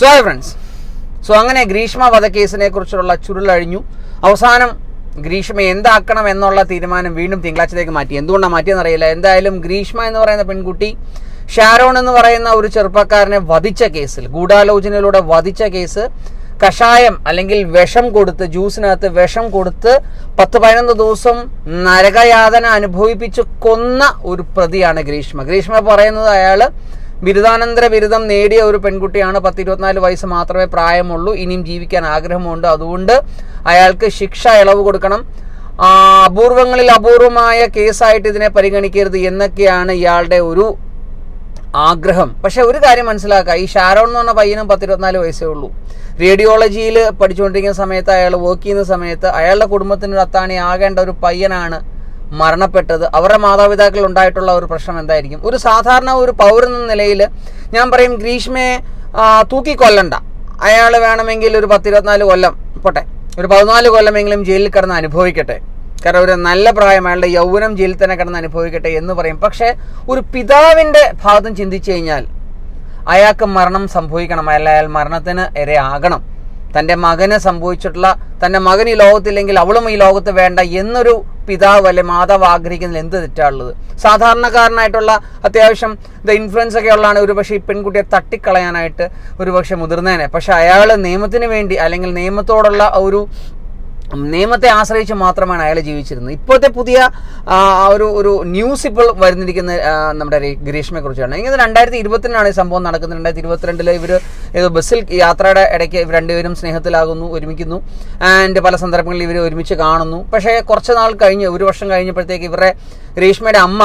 So hi friends so അങ്ങനെ ഗ്രീഷ്മ വധക്കേസിനെ കുറിച്ചുള്ള ചുരുളഴിഞ്ഞു. അവസാനം ഗ്രീഷ്മ എന്താക്കണം എന്നുള്ള തീരുമാനം വീണ്ടും തിങ്കളാഴ്ചത്തേക്ക് മാറ്റി. എന്തുകൊണ്ടാണ് മാറ്റിയെന്നറിയില്ല എന്തായാലും ഗ്രീഷ്മ എന്ന് പറയുന്ന പെൺകുട്ടി ഷാരോൺ എന്ന് പറയുന്ന ഒരു ചെറുപ്പക്കാരനെ വധിച്ച കേസിൽ ഗൂഢാലോചനയിലൂടെ വധിച്ച കേസ് കഷായം അല്ലെങ്കിൽ വിഷം കൊടുത്ത് ജ്യൂസിനകത്ത് വിഷം കൊടുത്ത് പത്ത് പതിനൊന്ന് ദിവസം നരകയാതന അനുഭവിപ്പിച്ച് കൊന്ന ഒരു പ്രതിയാണ് ഗ്രീഷ്മ. ഗ്രീഷ്മ പറയുന്നത് അയാൾ ബിരുദാനന്തര ബിരുദം നേടിയ ഒരു പെൺകുട്ടിയാണ് പത്ത് ഇരുപത്തിനാല് വയസ്സ് മാത്രമേ പ്രായമുള്ളൂ. ഇനിയും ജീവിക്കാൻ ആഗ്രഹമുണ്ട്. അതുകൊണ്ട് അയാൾക്ക് ശിക്ഷ ഇളവ് കൊടുക്കണം. അപൂർവങ്ങളിൽ അപൂർവമായ കേസായിട്ട് ഇതിനെ പരിഗണിക്കരുത് എന്നൊക്കെയാണ് ഇയാളുടെ ഒരു ആഗ്രഹം. പക്ഷെ ഒരു കാര്യം മനസ്സിലാക്കുക ഈ ഷാരോൺ എന്ന് പറഞ്ഞ പയ്യനും പത്തിരുപത്തിനാല് വയസ്സേ ഉള്ളൂ. റേഡിയോളജിയിൽ പഠിച്ചുകൊണ്ടിരിക്കുന്ന സമയത്ത് അയാൾ വർക്ക് ചെയ്യുന്ന സമയത്ത് അയാളുടെ കുടുംബത്തിനൊരു അത്താണി ആകേണ്ട ഒരു പയ്യനാണ് മരണപ്പെട്ടത് അവരുടെ മാതാപിതാക്കൾ ഉണ്ടായിട്ടുള്ള ഒരു പ്രശ്നം എന്തായിരിക്കും? ഒരു സാധാരണ ഒരു പൗരൻ നിലയിൽ ഞാൻ പറയും ഗ്രീഷ്മയെ തൂക്കിക്കൊല്ലണ്ട. അയാൾ വേണമെങ്കിൽ ഒരു പത്തിരുപത്തിനാല് കൊല്ലം പോട്ടെ ഒരു പതിനാല് കൊല്ലമെങ്കിലും ജയിലിൽ കിടന്ന് അനുഭവിക്കട്ടെ. കാരണം ഒരു നല്ല പ്രായം അയാളുടെ യൗവനം ജയിലിൽ തന്നെ കിടന്ന് അനുഭവിക്കട്ടെ എന്ന് പറയും. പക്ഷേ ഒരു പിതാവിന്റെ ഭാഗത്തും ചിന്തിച്ചു കഴിഞ്ഞാൽ അയാൾക്ക് മരണം സംഭവിക്കണം. അയാൾ അയാൾ മരണത്തിന് ഇരയാകണം. തന്റെ മകന് സംഭവിച്ചിട്ടുള്ള തന്റെ മകൻ ഈ ലോകത്തില്ലെങ്കിൽ അവളും ഈ ലോകത്ത് വേണ്ട എന്നൊരു പിതാവ് അല്ലെ മാതാവ് ആഗ്രഹിക്കുന്നതിൽ എന്ത് തെറ്റാണുള്ളത്? സാധാരണക്കാരനായിട്ടുള്ള അത്യാവശ്യം ദ ഇൻഫ്ലുവൻസ് ഒക്കെ ഉള്ളതാണ് ഒരുപക്ഷെ ഈ പെൺകുട്ടിയെ തട്ടിക്കളയാനായിട്ട് ഒരുപക്ഷെ മുതിർന്നേനെ പക്ഷെ അയാൾ നിയമത്തിന് വേണ്ടി അല്ലെങ്കിൽ നിയമത്തോടുള്ള ഒരു നിയമത്തെ ആശ്രയിച്ച് മാത്രമാണ് അയാൾ ജീവിച്ചിരുന്നത്. ഇപ്പോഴത്തെ പുതിയ ഒരു ഒരു ന്യൂസ് ഇപ്പോൾ വരുന്നിരിക്കുന്ന നമ്മുടെ ഗ്രീഷ്മയെ കുറിച്ചാണ്. ഇങ്ങനെ രണ്ടായിരത്തി ഇരുപത്തിനാണ് ഈ സംഭവം നടക്കുന്നത്. രണ്ടായിരത്തി ഇരുപത്തിരണ്ടിൽ ഇവർ ഏതോ ബസ്സിൽ യാത്രയുടെ ഇടയ്ക്ക് ഇവർ രണ്ടുപേരും സ്നേഹത്തിലാകുന്നു ഒരുമിക്കുന്നു. ആൻഡ് പല സന്ദർഭങ്ങളിൽ ഇവർ ഒരുമിച്ച് കാണുന്നു. പക്ഷേ കുറച്ച് നാൾ കഴിഞ്ഞ് ഒരു വർഷം കഴിഞ്ഞപ്പോഴത്തേക്ക് ഇവരുടെ ഗ്രീഷ്മയുടെ അമ്മ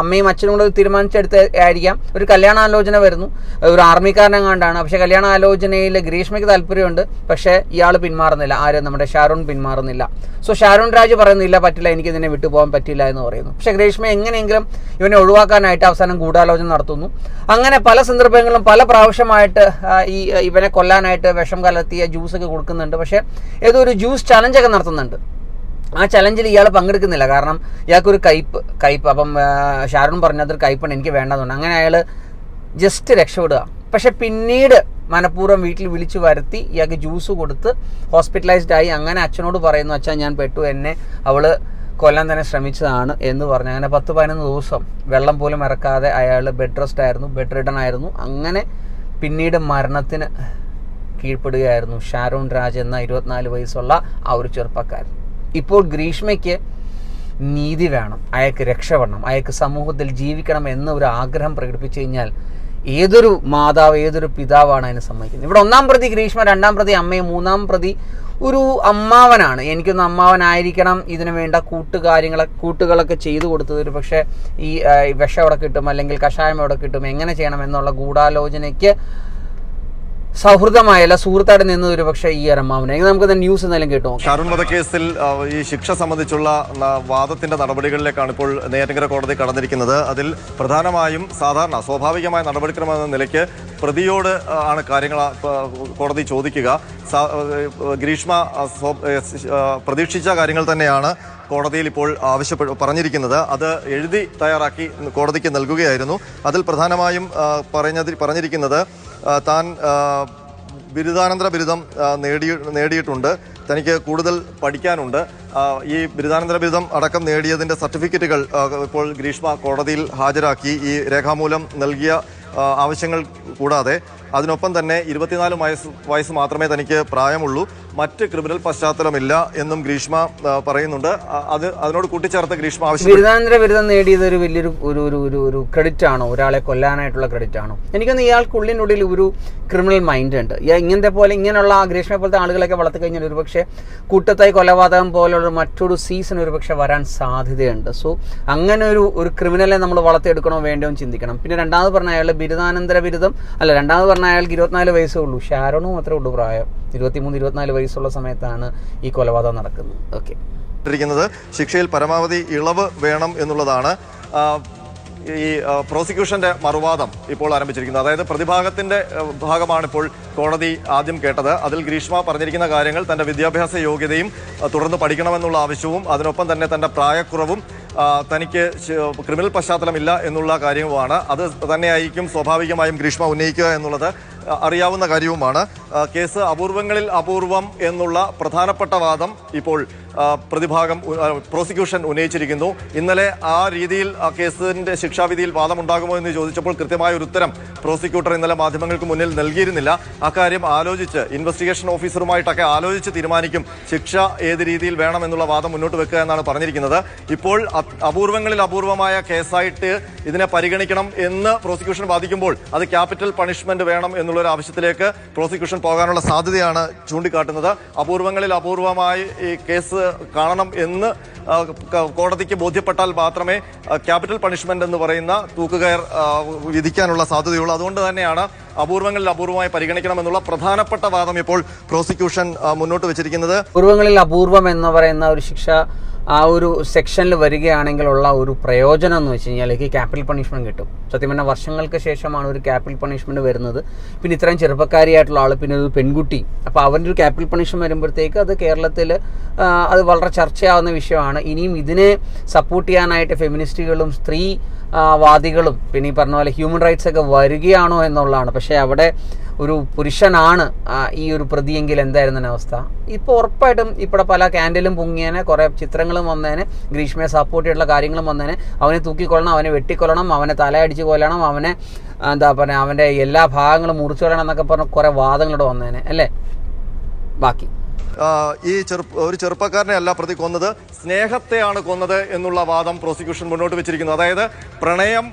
അമ്മയും അച്ഛനും കൂടെ തീരുമാനിച്ചെടുത്ത് ആയിരിക്കാം. ഒരു കല്യാണാലോചന വരുന്നു. ഒരു ആർമിക്കാരനെങ്ങാണ്ടാണ് പക്ഷേ കല്യാണാലോചനയിൽ ഗ്രീഷ്മയ്ക്ക് താല്പര്യമുണ്ട്. പക്ഷേ ഇയാൾ പിന്മാറുന്നില്ല. ആര് നമ്മുടെ ഷാരൂൺ പിന്മാറുന്നില്ല. സോ ഷാരൂൺ രാജ് പറയുന്നില്ല പറ്റില്ല എനിക്ക് ഇതിനെ വിട്ടുപോകാൻ പറ്റില്ല എന്ന് പറയുന്നു. പക്ഷേ ഗ്രീഷ്മ എങ്ങനെയെങ്കിലും ഇവനെ ഒഴിവാക്കാനായിട്ട് അവസാനം ഗൂഢാലോചന നടത്തുന്നു. അങ്ങനെ പല സന്ദർഭങ്ങളിലും പല പ്രാവശ്യമായിട്ട് ഈ ഇവനെ കൊല്ലാനായിട്ട് വിഷം കലർത്തിയ ജ്യൂസൊക്കെ കൊടുക്കുന്നുണ്ട്. പക്ഷേ ഏതോ ഒരു ജ്യൂസ് ചലഞ്ചൊക്കെ നടത്തുന്നുണ്ട്. ആ ചലഞ്ചിൽ ഇയാൾ പങ്കെടുക്കുന്നില്ല. കാരണം ഇയാൾക്കൊരു കയ്പ് കയ്പ്. അപ്പം ഷാരൂൺ പറഞ്ഞതൊരു കയ്പാണ്. എനിക്ക് വേണ്ടതുണ്ട് അങ്ങനെ അയാൾ ജസ്റ്റ് രക്ഷപ്പെടുക. പക്ഷെ പിന്നീട് മനഃപൂർവം വീട്ടിൽ വിളിച്ചു വരുത്തി ഇയാൾക്ക് ജ്യൂസ് കൊടുത്ത് ഹോസ്പിറ്റലൈസ്ഡ് ആയി. അങ്ങനെ അച്ഛനോട് പറയുന്നു അച്ഛൻ ഞാൻ പെട്ടു. എന്നെ അവൾ കൊല്ലാൻ തന്നെ ശ്രമിച്ചതാണ് എന്ന് പറഞ്ഞു. അങ്ങനെ പത്ത് പതിനൊന്ന് ദിവസം വെള്ളം പോലും ഇറക്കാതെ അയാൾ ബെഡ് റെസ്റ്റ് ആയിരുന്നു. ബെഡ് റിഡൺ ആയിരുന്നു. അങ്ങനെ പിന്നീട് മരണത്തിന് കീഴ്പ്പെടുകയായിരുന്നു ഷാരൂൺ രാജ് എന്ന ഇരുപത്തിനാല് വയസ്സുള്ള ആ ഒരു ചെറുപ്പക്കാരൻ. ഇപ്പോൾ ഗ്രീഷ്മയ്ക്ക് നീതി വേണം. അയാൾക്ക് രക്ഷപ്പെടണം അയാൾക്ക് സമൂഹത്തിൽ ജീവിക്കണം എന്ന ഒരു ആഗ്രഹം പ്രകടിപ്പിച്ചു കഴിഞ്ഞാൽ ഏതൊരു മാതാവ് ഏതൊരു പിതാവാണ് അതിനെ സമ്മതിക്കുന്നത്? ഇവിടെ ഒന്നാം പ്രതി ഗ്രീഷ്മ രണ്ടാം പ്രതി അമ്മയും മൂന്നാം പ്രതി ഒരു അമ്മാവനാണ്. എനിക്കൊന്ന് അമ്മാവനായിരിക്കണം. ഇതിനു വേണ്ട കൂട്ടുകാര്യങ്ങളെ കൂട്ടുകളൊക്കെ ചെയ്തു കൊടുത്തത് ഒരു പക്ഷേ ഈ വിഷം എവിടെ കിട്ടും അല്ലെങ്കിൽ കഷായം എവിടെ കിട്ടും. എങ്ങനെ ചെയ്യണം എന്നുള്ള ഗൂഢാലോചനയ്ക്ക് സൗഹൃദമായല്ല സുഹൃത്തായിട്ട് നിന്നത് ഒരു പക്ഷേ ഈ അരമാവനെ അമ്മാവനെ നമുക്ക് ന്യൂസ് എന്തായാലും കേട്ടോ കരുൺ വധക്കേസിൽ ഈ ശിക്ഷ സംബന്ധിച്ചുള്ള വാദത്തിന്റെ നടപടികളിലേക്കാണ് ഇപ്പോൾ നെയ്യാറ്റിൻകര കോടതി കടന്നിരിക്കുന്നത്. അതിൽ പ്രധാനമായും സാധാരണ സ്വാഭാവികമായ നടപടിക്രമം നിലയ്ക്ക് പ്രതിയോട് ആണ് കാര്യങ്ങൾ കോടതി ചോദിക്കുക. ഗ്രീഷ്മ പ്രതീക്ഷിച്ച കാര്യങ്ങൾ തന്നെയാണ് കോടതിയിൽ ഇപ്പോൾ ആവശ്യപ്പെട്ട് പറഞ്ഞിരിക്കുന്നത്. അത് എഴുതി തയ്യാറാക്കി കോടതിക്ക് നൽകുകയായിരുന്നു. അതിൽ പ്രധാനമായും പറഞ്ഞതി പറഞ്ഞതിൽ പറഞ്ഞിരിക്കുന്നത് താൻ ബിരുദാനന്തര ബിരുദം നേടി നേടിയിട്ടുണ്ട്. തനിക്ക് കൂടുതൽ പഠിക്കാനുണ്ട്. ഈ ബിരുദാനന്തര ബിരുദം അടക്കം നേടിയതിന്റെ സർട്ടിഫിക്കറ്റുകൾ ഇപ്പോൾ ഗ്രീഷ്മ കോടതിയിൽ ഹാജരാക്കി ഈ രേഖാമൂലം നൽകിയ ആവശ്യങ്ങൾ കൂടാതെ അതിനൊപ്പം തന്നെ ഇരുപത്തിനാല് വയസ്സ് വയസ്സ് മാത്രമേ തനിക്ക് പ്രായമുള്ളൂ. മറ്റ് ക്രിമിനൽ പശ്ചാത്തലമില്ല എന്നും ഗ്രീഷ്മ പറയുന്നുണ്ട്. അത് അതിനോട് കൂട്ടിച്ചേർത്ത് ഗ്രീഷ്മ ആവശ്യം ബിരുദാനന്തര ബിരുദം നേടിയത് ഒരു വലിയൊരു ഒരു ഒരു ഒരു ഒരു ക്രെഡിറ്റ് ആണോ? ഒരാളെ കൊല്ലാനായിട്ടുള്ള ക്രെഡിറ്റ് ആണോ? എനിക്കൊന്ന് ഇയാൾക്കുള്ളിനുള്ളിൽ ഒരു ക്രിമിനൽ മൈൻഡ് ഉണ്ട്. ഇങ്ങനത്തെ പോലെ ഇങ്ങനെയുള്ള ഗ്രീഷ്മ പോലത്തെ ആളുകളൊക്കെ വളർത്തി കഴിഞ്ഞാൽ ഒരുപക്ഷെ കൂട്ടത്തായി കൊലപാതകം പോലുള്ള മറ്റൊരു സീസൺ ഒരുപക്ഷെ വരാൻ സാധ്യതയുണ്ട്. സോ അങ്ങനെ ഒരു ഒരു ക്രിമിനലെ നമ്മൾ വളർത്തിയെടുക്കണോ വേണ്ടോ ചിന്തിക്കണം. പിന്നെ രണ്ടാമത് പറഞ്ഞ അയാളുടെ ബിരുദാനന്തര ബിരുദം അല്ല രണ്ടാമത് പറഞ്ഞ അയാൾക്ക് ഇരുപത്തിനാല് വയസ്സേ ഉള്ളൂ. ഷാരോണും മാത്രമേ ഉള്ളൂ പ്രായം. ഇരുപത്തിമൂന്ന് ഇരുപത്തിനാല് വയസ്സുള്ള സമയത്താണ് ഈ കൊലപാതകം നടക്കുന്നത്. ഓക്കെ. ശിക്ഷയിൽ പരമാവധി ഇളവ് വേണം എന്നുള്ളതാണ്. ഈ പ്രോസിക്യൂഷന്റെ മറുവാദം ഇപ്പോൾ ആരംഭിച്ചിരിക്കുന്നത്. അതായത് പ്രതിഭാഗത്തിന്റെ ഭാഗമാണ് ഇപ്പോൾ കോടതി ആദ്യം കേട്ടത്. അതിൽ ഗ്രീഷ്മ പറഞ്ഞിരിക്കുന്ന കാര്യങ്ങൾ തന്റെ വിദ്യാഭ്യാസ യോഗ്യതയും തുടർന്ന് പഠിക്കണമെന്നുള്ള ആവശ്യവും അതിനൊപ്പം തന്നെ തന്റെ പ്രായക്കുറവും തനിക്ക് ക്രിമിനൽ പശ്ചാത്തലമില്ല എന്നുള്ള കാര്യവുമാണ്. അത് തന്നെയായിരിക്കും സ്വാഭാവികമായും ഗ്രീഷ്മ ഉന്നയിക്കുക എന്നുള്ളത് അറിയാവുന്ന കാര്യവുമാണ്. കേസ് അപൂർവങ്ങളിൽ അപൂർവം എന്നുള്ള പ്രധാനപ്പെട്ട വാദം ഇപ്പോൾ പ്രതിഭാഗം പ്രോസിക്യൂഷൻ ഉന്നയിച്ചിരിക്കുന്നു. ഇന്നലെ ആ രീതിയിൽ കേസിന്റെ ശിക്ഷാവിധിയിൽ വാദമുണ്ടാകുമോ എന്ന് ചോദിച്ചപ്പോൾ കൃത്യമായ ഒരു ഉത്തരം പ്രോസിക്യൂട്ടർ ഇന്നലെ മാധ്യമങ്ങൾക്ക് മുന്നിൽ നൽകിയിരുന്നില്ല. അക്കാര്യം ആലോചിച്ച് ഇൻവെസ്റ്റിഗേഷൻ ഓഫീസറുമായിട്ടൊക്കെ ആലോചിച്ച് തീരുമാനിക്കും ശിക്ഷ ഏത് രീതിയിൽ വേണമെന്നുള്ള വാദം മുന്നോട്ട് വെക്കുക എന്നാണ് പറഞ്ഞിരിക്കുന്നത്. ഇപ്പോൾ അപൂർവങ്ങളിൽ അപൂർവമായ കേസായിട്ട് ഇതിനെ പരിഗണിക്കണം എന്ന് പ്രോസിക്യൂഷൻ വാദിക്കുമ്പോൾ അത് ക്യാപിറ്റൽ പണിഷ്മെന്റ് വേണം എന്നുള്ളൊരു ആവശ്യത്തിലേക്ക് പ്രോസിക്യൂഷൻ പോകാനുള്ള സാധ്യതയാണ് ചൂണ്ടിക്കാട്ടുന്നത്. അപൂർവങ്ങളിൽ അപൂർവമായി ഈ കേസ് കാണണം എന്ന് കോടതിക്ക് ബോധ്യപ്പെട്ടാൽ മാത്രമേ ക്യാപിറ്റൽ പണിഷ്മെന്റ് എന്ന് പറയുന്ന തൂക്കുകയർ വിധിക്കാനുള്ള സാധ്യതയുള്ളൂ. അതുകൊണ്ട് തന്നെയാണ് അപൂർവങ്ങളിൽ അപൂർവമായി പരിഗണിക്കണമെന്നുള്ള പ്രധാനപ്പെട്ട വാദം ഇപ്പോൾ പ്രോസിക്യൂഷൻ മുന്നോട്ട് വെച്ചിരിക്കുന്നത്. അപൂർവങ്ങളിൽ അപൂർവം എന്ന് പറയുന്ന ഒരു ശിക്ഷ ആ ഒരു സെക്ഷനിൽ വരികയാണെങ്കിൽ ഉള്ള ഒരു പ്രയോജനം എന്ന് വെച്ച് കഴിഞ്ഞാൽ എനിക്ക് ക്യാപിറ്റൽ പണിഷ്മെന്റ് കിട്ടും. സത്യം പറഞ്ഞാൽ വർഷങ്ങൾക്ക് ശേഷമാണ് ഒരു ക്യാപിറ്റൽ പണിഷ്മെന്റ് വരുന്നത്. പിന്നെ ഇത്രയും ചെറുപ്പക്കാരിയായിട്ടുള്ള ആൾ പിന്നെ ഒരു പെൺകുട്ടി. അപ്പോൾ അവന്റെ ഒരു ക്യാപിറ്റൽ പണിഷ്മെന്റ് വരുമ്പോഴത്തേക്ക് അത് കേരളത്തിൽ അത് വളരെ ചർച്ചയാവുന്ന വിഷയമാണ്. ഇനിയും ഇതിനെ സപ്പോർട്ട് ചെയ്യാനായിട്ട് ഫെമിനിസ്റ്റുകളും സ്ത്രീ വാദികളും പിന്നെ ഈ പറഞ്ഞ പോലെ ഹ്യൂമൻ റൈറ്റ്സ് ഒക്കെ വരികയാണോ എന്നുള്ളതാണ്. പക്ഷേ അവിടെ ഒരു പുരുഷനാണ് ഈ ഒരു പ്രതിയെങ്കിൽ എന്തായിരുന്നു അവസ്ഥ? ഇപ്പോൾ ഉറപ്പായിട്ടും ഇവിടെ പല ക്യാൻഡലും പൊങ്ങിയേനെ കുറേ ചിത്രങ്ങളും വന്നേനെ ഗ്രീഷ്മയെ സപ്പോർട്ട് ചെയ്തിട്ടുള്ള കാര്യങ്ങളും വന്നേനെ. അവനെ തൂക്കിക്കൊള്ളണം അവനെ വെട്ടിക്കൊള്ളണം അവനെ തലയടിച്ച് കൊല്ലണം അവനെ എന്താ പറയുക അവന്റെ എല്ലാ ഭാഗങ്ങളും മുറിച്ചു കൊല്ലണം എന്നൊക്കെ പറഞ്ഞ കുറേ വാദങ്ങളോട് വന്നേനെ അല്ലേ? ബാക്കി. ഈ ചെറുപ്പ ഒരു ചെറുപ്പക്കാരനെ അല്ല പ്രതി കൊന്നത് സ്നേഹത്തെയാണ് കൊന്നത് എന്നുള്ള വാദം പ്രോസിക്യൂഷൻ മുന്നോട്ട് വെച്ചിരിക്കുന്നത് അതായത് പ്രണയം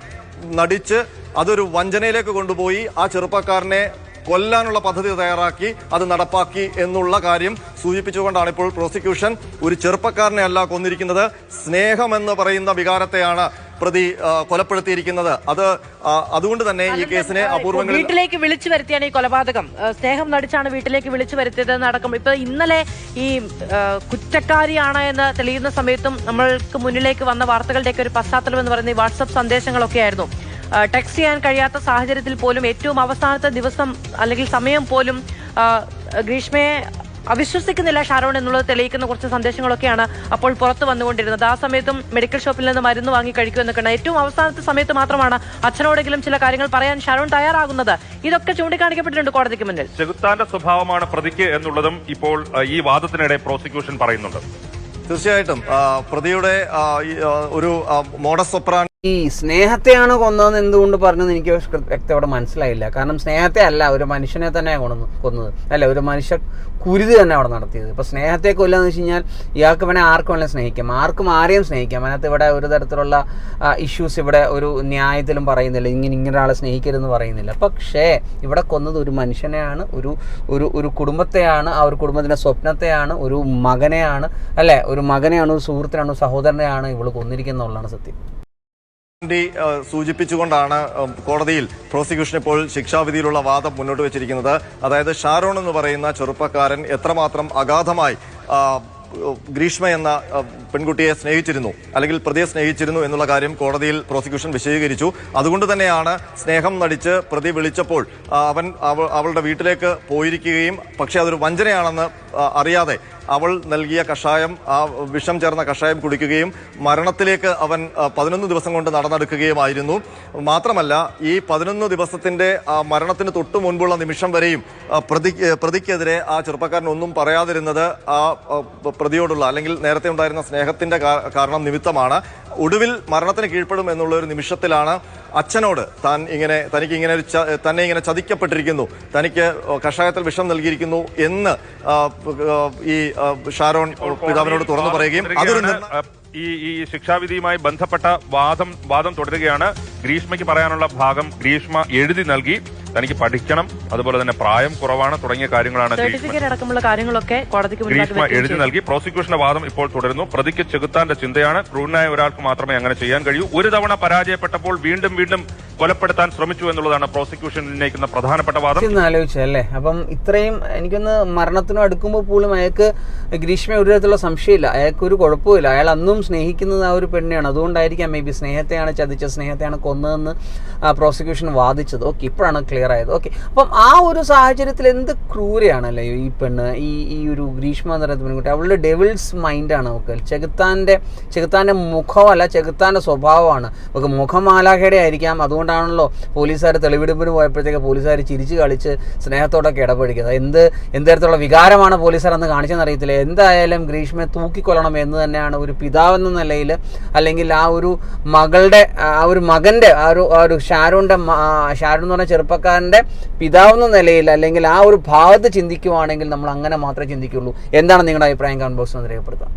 നടിച്ച് അതൊരു വഞ്ചനയിലേക്ക് കൊണ്ടുപോയി ആ ചെറുപ്പക്കാരനെ കൊല്ലാനുള്ള പദ്ധതി തയ്യാറാക്കി അത് നടപ്പാക്കി എന്നുള്ള കാര്യം സൂചിപ്പിച്ചുകൊണ്ടാണ് ഇപ്പോൾ പ്രോസിക്യൂഷൻ ഒരു ചെറുപ്പക്കാരനെ അല്ല കൊന്നിരിക്കുന്നത്. സ്നേഹം എന്ന് പറയുന്ന വികാരത്തെയാണ് പ്രതി കൊലപ്പെടുത്തിയിരിക്കുന്നത്. അത് അതുകൊണ്ട് തന്നെ ഈ കേസിനെ അപൂർവങ്ങൾ വീട്ടിലേക്ക് വിളിച്ചു വരുത്തിയാണ് ഈ കൊലപാതകം. സ്നേഹം നടിച്ചാണ് വീട്ടിലേക്ക് വിളിച്ചു വരുത്തിയത് നടക്കും ഇപ്പൊ ഇന്നലെ ഈ കുറ്റക്കാരിയാണ് എന്ന് തെളിയുന്ന സമയത്തും നമ്മൾക്ക് മുന്നിലേക്ക് വന്ന വാർത്തകളുടെയൊക്കെ ഒരു പശ്ചാത്തലം എന്ന് പറയുന്ന ഈ വാട്സപ്പ് സന്ദേശങ്ങളൊക്കെ ആയിരുന്നു. ടെക്സ്റ്റ് ചെയ്യാൻ കഴിയാത്ത സാഹചര്യത്തിൽ പോലും ഏറ്റവും അവസാനത്തെ ദിവസം അല്ലെങ്കിൽ സമയം പോലും ഗ്രീഷ്മയെ അവിശ്വസിക്കുന്നില്ല ഷാരോൺ എന്നുള്ളത് തെളിയിക്കുന്ന കുറച്ച് സന്ദേശങ്ങളൊക്കെയാണ് അപ്പോൾ പുറത്തു വന്നുകൊണ്ടിരുന്നത്. ആ സമയത്തും മെഡിക്കൽ ഷോപ്പിൽ നിന്ന് മരുന്ന് വാങ്ങി കഴിക്കുമെന്നൊക്കെയാണ് ഏറ്റവും അവസാനത്തെ സമയത്ത് മാത്രമാണ് അച്ഛനോടെങ്കിലും ചില കാര്യങ്ങൾ പറയാൻ ഷാരോൺ തയ്യാറാകുന്നത്. ഇതൊക്കെ ചൂണ്ടിക്കാണിക്കപ്പെട്ടിട്ടുണ്ട് കോടതിക്ക് മുന്നിൽ. ചെകുത്താന്റെ സ്വഭാവമാണ് പ്രതിക്ക് എന്നുള്ളതും ഇപ്പോൾ ഈ വാദത്തിനിടെ പ്രോസിക്യൂഷൻ പറയുന്നുണ്ട്. തീർച്ചയായിട്ടും പ്രതിയുടെ ഒരു മോഡസ് ഒപ്രാൻ ഈ സ്നേഹത്തെയാണ് കൊന്നതെന്ന് എന്തുകൊണ്ട് പറഞ്ഞത് എനിക്ക് വ്യക്തമായിട്ട് മനസ്സിലായില്ല. കാരണം സ്നേഹത്തെ അല്ല ഒരു മനുഷ്യനെ തന്നെ കൊന്നു കൊന്നത്. അല്ല ഒരു മനുഷ്യ കുരുതി തന്നെ അവിടെ നടത്തിയത്. ഇപ്പൊ സ്നേഹത്തെ കൊല്ലാന്ന് വെച്ച് കഴിഞ്ഞാൽ ഇയാൾക്ക് വേണേൽ ആർക്കും വേണേൽ സ്നേഹിക്കാം. ആർക്കും ആരെയും സ്നേഹിക്കാം. അതിനകത്ത് ഇവിടെ ഒരു തരത്തിലുള്ള ഇഷ്യൂസ് ഇവിടെ ഒരു ന്യായത്തിലും പറയുന്നില്ല. ഇങ്ങനെ ഇങ്ങനെ ഒരാളെ സ്നേഹിക്കരുതെന്ന് പറയുന്നില്ല. പക്ഷേ ഇവിടെ കൊന്നത് ഒരു മനുഷ്യനെയാണ് ഒരു ഒരു ഒരു കുടുംബത്തെയാണ് ആ ഒരു കുടുംബത്തിന്റെ സ്വപ്നത്തെയാണ് ഒരു മകനെയാണ് അല്ലെ? ഒരു മകനെയാണ് ഒരു സുഹൃത്തിനാണ് സഹോദരനെയാണ് ഇവൾ കൊന്നിരിക്കുന്നുള്ളതാണ് സത്യം. സൂചിപ്പിച്ചുകൊണ്ടാണ് കോടതിയിൽ പ്രോസിക്യൂഷൻ ഇപ്പോൾ ശിക്ഷാവിധിയിലുള്ള വാദം മുന്നോട്ട് വെച്ചിരിക്കുന്നത്. അതായത് ഷാരോൺ എന്ന് പറയുന്ന ചെറുപ്പക്കാരൻ എത്രമാത്രം അഗാധമായി ഗ്രീഷ്മ എന്ന പെൺകുട്ടിയെ സ്നേഹിച്ചിരുന്നു അല്ലെങ്കിൽ പ്രതിയെ സ്നേഹിച്ചിരുന്നു എന്നുള്ള കാര്യം കോടതിയിൽ പ്രോസിക്യൂഷൻ വിശദീകരിച്ചു. അതുകൊണ്ട് തന്നെയാണ് സ്നേഹം നടിച്ച് പ്രതി വിളിച്ചപ്പോൾ അവൻ അവളുടെ വീട്ടിലേക്ക് പോയിരിക്കുകയും പക്ഷേ അതൊരു വഞ്ചനയാണെന്ന് അറിയാതെ അവൾ നൽകിയ കഷായം ആ വിഷം ചേർന്ന കഷായം കുടിക്കുകയും മരണത്തിലേക്ക് അവൻ പതിനൊന്ന് ദിവസം കൊണ്ട് നടന്നെടുക്കുകയുമായിരുന്നു. മാത്രമല്ല ഈ പതിനൊന്ന് ദിവസത്തിന്റെ മരണത്തിന് തൊട്ടു മുൻപുള്ള നിമിഷം വരെയും പ്രതി പ്രതിക്കെതിരെ ആ ചെറുപ്പക്കാരൻ ഒന്നും പറയാതിരുന്നത് ആ, പ്രതിയോടുള്ള അല്ലെങ്കിൽ നേരത്തെ ഉണ്ടായിരുന്ന സ്നേഹത്തിന്റെ കാരണം നിമിത്തമാണ്. ഒടുവിൽ മരണത്തിന് കീഴ്പ്പെടും എന്നുള്ള ഒരു നിമിഷത്തിലാണ് അച്ഛനോട് താൻ ഇങ്ങനെ തനിക്ക് ഇങ്ങനെ ഒരു തന്നെ ഇങ്ങനെ ചതിക്കപ്പെട്ടിരിക്കുന്നു. തനിക്ക് കഷായത്തിൽ വിഷം നൽകിയിരിക്കുന്നു എന്ന് ഈ ഷാരോൺ പിതാവിനോട് തുറന്നു പറയുകയും അതൊരു ഈ ഈ ശിക്ഷാവിധിയുമായി ബന്ധപ്പെട്ട വാദം വാദം തുടരുകയാണ്. ഗ്രീഷ്മയ്ക്ക് പറയാനുള്ള ഭാഗം ഗ്രീഷ്മ എഴുതി നൽകി. തനിക്ക് പഠിക്കണം അതുപോലെ തന്നെ പ്രായം കുറവാണ് തുടങ്ങിയ കാര്യങ്ങളാണ് സർട്ടിഫിക്കറ്റ് അടക്കമുള്ള കാര്യങ്ങളൊക്കെ കോടതിക്ക് ഗ്രീഷ്മ എഴുതി നൽകി. പ്രോസിക്യൂഷന്റെ വാദം ഇപ്പോൾ തുടരുന്നു. പ്രതിക്ക് ചെകുത്താന്റെ ചിന്തയാണ്. ക്രൂരനായ ഒരാൾക്ക് മാത്രമേ അങ്ങനെ ചെയ്യാൻ കഴിയൂ. ഒരു തവണ പരാജയപ്പെട്ടപ്പോൾ വീണ്ടും വീണ്ടും കൊലപ്പെടുത്താൻ ശ്രമിച്ചു എന്നുള്ളതാണ് പ്രോസിക്യൂഷൻ ഉന്നയിക്കുന്ന പ്രധാനപ്പെട്ട വാദം. ആലോചിച്ചല്ലേ അപ്പം ഇത്രയും എനിക്കൊന്ന് മരണത്തിനും അടുക്കുമ്പോൾ പോലും അയാൾക്ക് ഗ്രീഷ്മ ഒരു തരത്തിലുള്ള സംശയമില്ല. അയാൾക്ക് ഒരു കുഴപ്പമില്ല അയാൾ അന്നും സ്നേഹിക്കുന്നത് ആ ഒരു പെണ്ണെയാണ് അതുകൊണ്ടായിരിക്കാം മേ ബി സ്നേഹത്തെയാണ് ചതിച്ച സ്നേഹത്തെയാണ് കൊന്നതെന്ന് പ്രോസിക്യൂഷൻ വാദിച്ചത്. ഓക്കെ ഇപ്പോഴാണ് ക്ലിയർ ആയത്. ഓക്കെ അപ്പം ആ ഒരു സാഹചര്യത്തിൽ എന്ത് ക്രൂരയാണല്ലേ ഈ പെണ്ണ് ഈ ഈ ഒരു ഗ്രീഷ്മ എന്ന് പറയുന്ന പെൺകുട്ടി? അവളുടെ ഡെവിൾസ് മൈൻഡാണ് അവൾക്ക്. ചെകുത്താന്റെ ചെകുത്താന്റെ മുഖമല്ല ചെകുത്താന്റെ സ്വഭാവമാണ്. അവൾക്ക് മുഖമാലാഖയുടെ ആയിരിക്കാം. അതുകൊണ്ടാണ് അതുകൊണ്ടാണല്ലോ പോലീസുകാർ തെളിവെടുപ്പിന് പോയപ്പോഴത്തേക്ക് പോലീസുകാർ ചിരിച്ച് കളിച്ച് സ്നേഹത്തോടൊക്കെ ഇടപെടിക്കുന്നത് എന്ത് എന്ത് തരത്തിലുള്ള വികാരമാണ് പോലീസുകാർ അന്ന് കാണിച്ചെന്നറിയത്തില്ല എന്തായാലും ഗ്രീഷ്മയെ തൂക്കിക്കൊല്ലണം എന്ന് തന്നെയാണ് ഒരു പിതാവെന്ന നിലയിൽ അല്ലെങ്കിൽ ആ ഒരു മകളുടെ ആ ഒരു മകന്റെ ആ ഒരു ആ ഒരു ഷാരൂന്റെ ഷാരൂൺ എന്ന് പറഞ്ഞ ചെറുപ്പക്കാരന്റെ പിതാവെന്ന നിലയിൽ അല്ലെങ്കിൽ ആ ഒരു ഭാഗത്ത് ചിന്തിക്കുവാണെങ്കിൽ നമ്മൾ അങ്ങനെ മാത്രമേ ചിന്തിക്കുള്ളൂ. എന്താണ് നിങ്ങളുടെ അഭിപ്രായം? ബോക്സിൽ ഒന്ന് രേഖപ്പെടുത്താം